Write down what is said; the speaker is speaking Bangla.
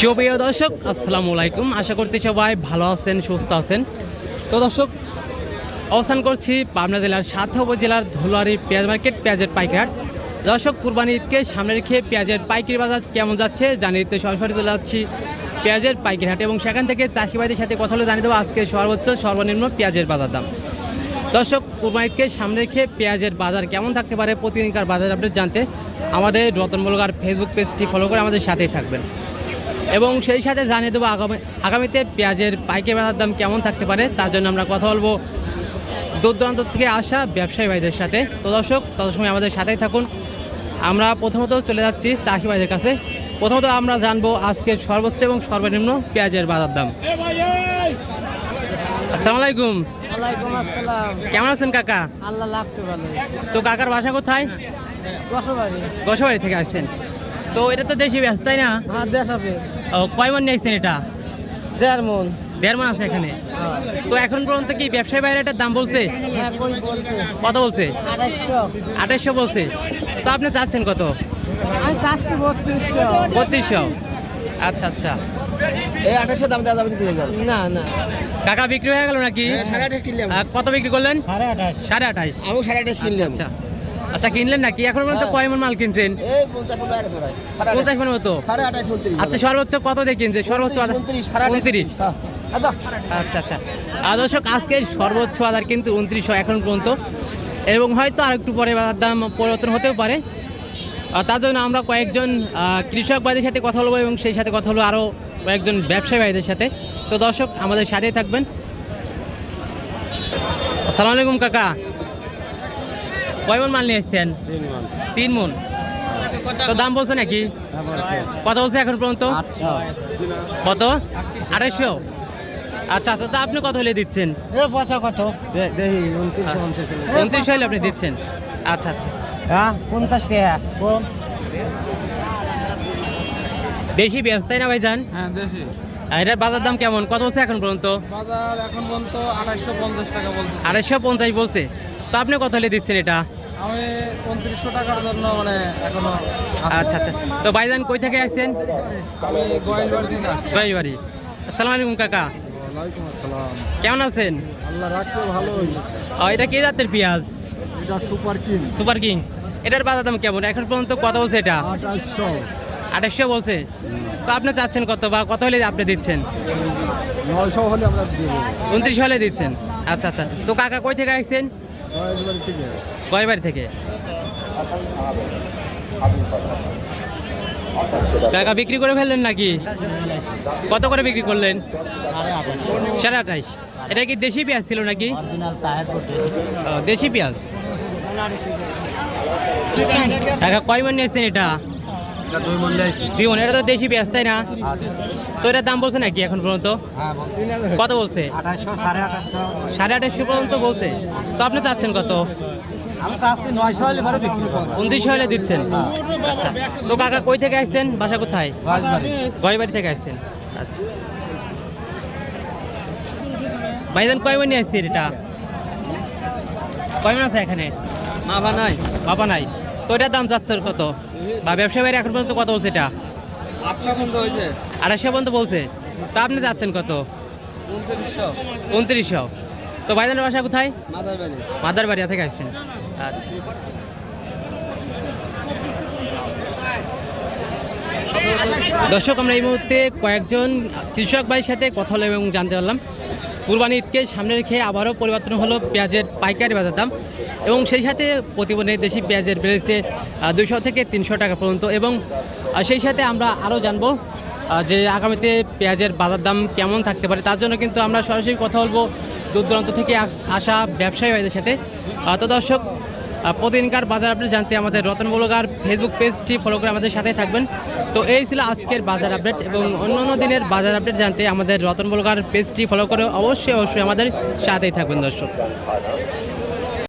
সুপ্রিয় দর্শক, আসসালামু আলাইকুম। আশা করছি সবাই ভালো আছেন, সুস্থ আছেন। তো দর্শক, অবস্থান করছি পাবনা জেলার সাথে উপজেলার ধুলারি পেঁয়াজ মার্কেট, পেঁয়াজের পাইকার দর্শক, কুরবানি ঈদকে সামনে রেখে পেঁয়াজের পাইকারি বাজার কেমন যাচ্ছে জানিয়ে দিতে সরাসরি চলে যাচ্ছি পেঁয়াজের পাইকারি হাটে। এবং সেখান থেকে চাষিবাদের সাথে কথা হলে জানিয়ে দেবো আজকে সর্বোচ্চ, সর্বনিম্ন পেঁয়াজের বাজার দাম। দর্শক কুরবানিকে সামনে রেখে পেঁয়াজের বাজার কেমন থাকতে পারে প্রতিদিনকার বাজার আপডেট জানতে আমাদের রতন রতনমূলকার ফেসবুক পেজটি ফলো করে আমাদের সাথেই থাকবেন। এবং সেই সাথে জানিয়ে দেবো আগামী আগামীতে পেঁয়াজের পাইকারি বাজার দাম কেমন থাকতে পারে তার জন্য আমরা কথা বলব দূর দূরান্ত থেকে আসা ব্যবসায়ী ভাইদের সাথে। তো দর্শক তত সময় আমাদের সাথেই থাকুন। আমরা প্রথমত চলে যাচ্ছি চাষি ভাইদের কাছে। প্রথমত আমরা জানব আজকের সর্বোচ্চ এবং সর্বনিম্ন পেঁয়াজের বাজার দাম। আসসালামু আলাইকুম। ওয়ালাইকুম আসসালাম। কেমন আছেন কাকা? আল্লাহ লাগছে ভালো। তো কাকার বাসা কোথায়? গোসাবাড়ি। থেকে আসছেন। তো এটা তো দেশি ব্যস্ত তাই না? হ্যাঁ কয় মন নিয়ে আসছেন এটা? দেড় মন। দেড় মন আছে এখানে। তো এখন পর্যন্ত কি ব্যবসায়ী বাইরে এটার দাম বলছে? হ্যাঁ বলছে? কত বলছে? আঠাশশো বলছে। তো আপনি চাচ্ছেন কত? আমি চাচ্ছি বত্রিশশো। বত্রিশশো। আচ্ছা আচ্ছা। এই আঠাশশো দাম দেওয়া যাবে না না। কাকা বিক্রি হয়ে গেল নাকি? সাড়ে আঠাশ কিনলাম। কত বিক্রি করলেন? সাড়ে আঠাশ। আমি সাড়ে আঠাশ কিনলাম। আচ্ছা। আচ্ছা কিনলেন নাকি? এখন পর্যন্ত কয় মন মাল কিনছেন? এই পঞ্চাশ মন মতো? আচ্ছা সর্বোচ্চ কত দিয়ে কিনছে? সর্বোচ্চ উনত্রিশ হ্যাঁ। আচ্ছা আচ্ছা আচ্ছা। আর দর্শক আজকের সর্বোচ্চ আধার কিন্তু উনত্রিশশো এখন পর্যন্ত। এবং হয়তো আর একটু পরে বাজার দাম পরিবর্তন হতেও পারে। তার জন্য আমরা কয়েকজন কৃষক ভাইদের সাথে কথা বলব এবং সেই সাথে কথা বলব আরও কয়েকজন ব্যবসায়ী ভাইদের সাথে। তো দর্শক আমাদের সাথেই থাকবেন। আসসালামু আলাইকুম কাকা। কয় মন মাল নিয়ে এসছেন? তিন মন। তো দাম বলছে নাকি? কত বলছে এখন পর্যন্ত? কত? আড়াইশো আচ্ছা তো আপনি কত হলে দিচ্ছেন? কত? উনত্রিশ হলে আপনি দিচ্ছেন। আচ্ছা আচ্ছা। হ্যাঁ পঞ্চাশ টাকা। কম। বেশি ব্যস্ত তাই না ভাইজান? হ্যাঁ দেশি এটার বাজার দাম কেমন? কত বলছে এখন পর্যন্ত? বাজার এখন পর্যন্ত আঠাশশো পঞ্চাশ টাকা বলছে আড়াইশো পঞ্চাশ বলছে। তো আপনি কত হলে দিচ্ছেন এটা? আমি উনত্রিশশো টাকার জন্য মানে এখনও আচ্ছা আচ্ছা। তো ভাইজান কই থেকে আসছেন? আমি গোয়ালবাড়ি থেকে আসছি। বাড়ি আসসালামু আলাইকুম কাকা। ওয়ালাইকুম আসসালাম। কেমন আছেন? আল্লাহ রাখছে ভালোই। ও, এটা কি জাতের পেঁয়াজ? এটা সুপার কিং। Super king. এটার বাজার দাম কেমন? এখন পর্যন্ত কত বলছে এটা? আঠাশশো। আঠাশশো বলছে। তো আপনি চাচ্ছেন কত বা কত হলে আপনি দিচ্ছেন? নয়শো হলে আমরা উনত্রিশ হলে দিচ্ছেন। আচ্ছা আচ্ছা। তো কাকা কই থেকে আসছেন? কয়বার থেকে? কাকা বিক্রি করে ফেললেন নাকি? কত করে বিক্রি করলেন? সাড়ে আঠাইশ এটা কি দেশি পেঁয়াজ ছিল নাকি? দেশি পেঁয়াজ। কাকা কয় মন নিয়েছেন এটা? দুই মন এটা তো দেশি পেঁয়াজ তাই না? তো এটার দাম বলছে নাকি এখন পর্যন্ত? কত বলছে? সাড়ে আঠাশশো। পর্যন্ত বলছে। তো আপনি চাচ্ছেন কত? আমি হলে দিচ্ছেন? আচ্ছা। তো কাকা কই থেকে আসছেন? বাসা কোথায়? গয়বাড়ি থেকে আসছেন। আচ্ছা। ভাইজান কয় মন আসছেন এটা? কয় মন আছে এখানে? মাপা নাই মাপা নাই। তো এটার দাম চাচ্ছে কত? বা ব্যবসা বাইরে এখন পর্যন্ত কত বলছে এটা? আচ্ছা আড়াইশো পর্যন্ত বলছে। তা আপনি যাচ্ছেন কত? উনত্রিশশো। তো ভাইজানের বাসা কোথায়? মাদার বাড়ি মাদার বাড়িয়া থেকে আসছেন। আচ্ছা। দর্শক আমরা এই মুহূর্তে কয়েকজন কৃষক ভাইয়ের সাথে কথা হলো এবং জানতে পারলাম। কুরবানি ঈদকে সামনে রেখে আবারও পরিবর্তন হলো পেঁয়াজের পাইকারি বাজার দাম। এবং সেই সাথে প্রতিবন্ধী দেশি পেঁয়াজের বেড়েছে দুইশো থেকে তিনশো টাকা পর্যন্ত এবং সেই সাথে আমরা আরও জানব যে আগামীতে পেঁয়াজের বাজার দাম কেমন থাকতে পারে। তার জন্য কিন্তু আমরা সরাসরি কথা বলব দূর দূরান্ত থেকে আসা ব্যবসায়ী ভাইদের সাথে। তো দর্শক প্রতিদিনকার বাজার আপডেট জানতে আমাদের রতন বলগার ফেসবুক পেজটি ফলো করে আমাদের সাথে থাকবেন। তো এই ছিল আজকের বাজার আপডেট এবং অন্য অন্য দিনের বাজার আপডেট জানতে আমাদের রতন বলগার পেজটি ফলো করে অবশ্যই অবশ্যই আমাদের সাথেই থাকবেন দর্শক।